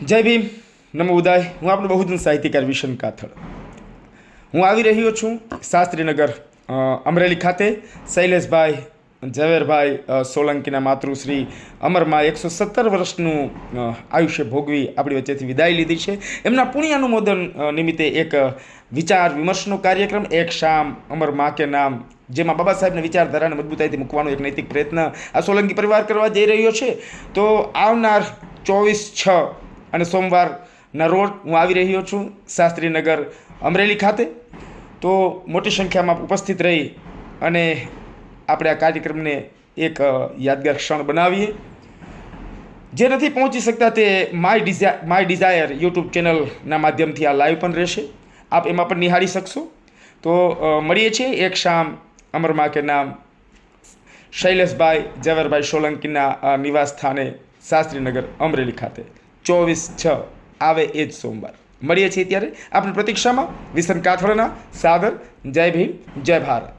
જય ભીમ. નમો ઉદય. હું આપણો બહુજન સાહિત્યકાર વિશન કાથળ. હું આવી રહ્યો છું શાસ્ત્રીનગર અમરેલી ખાતે. શૈલેષભાઈ, ઝવેરભાઈ સોલંકીના માતૃશ્રી અમરમાં એકસો સત્તર વર્ષનું આયુષ્ય ભોગવી આપણી વચ્ચેથી વિદાય લીધી છે. એમના પુણ્યાનુમોદન નિમિત્તે એક વિચાર વિમર્શનો કાર્યક્રમ, એક શામ અમર મા કે નામ, જેમાં બાબા સાહેબના વિચારધારાને મજબૂતાઈથી મૂકવાનો એક નૈતિક પ્રયત્ન આ સોલંકી પરિવાર કરવા જઈ રહ્યો છે. તો આવનાર ચોવીસ છ અને સોમવારના રોજ હું આવી રહ્યો છું શાસ્ત્રીનગર અમરેલી ખાતે. તો મોટી સંખ્યામાં ઉપસ્થિત રહી અને આપણે આ કાર્યક્રમને એક યાદગાર ક્ષણ બનાવીએ. જે નથી પહોંચી શકતા તે માય ડિઝા માય ડિઝાયર યુટ્યુબ ચેનલના માધ્યમથી આ લાઈવ પણ રહેશે. આપ એમાં પણ નિહાળી શકશો. તો મળીએ છીએ એક શામ અમરમાં કે નામ શૈલેષભાઈ ઝવેરભાઈ સોલંકીના નિવાસ સ્થાને શાસ્ત્રીનગર અમરેલી ખાતે. ચોવીસ છ. આવે એ જ સોમવાર. મળીએ છીએ ત્યારે આપણી પ્રતીક્ષામાં. વિસન કાથડના. સાદર જય ભીમ, જય ભારત.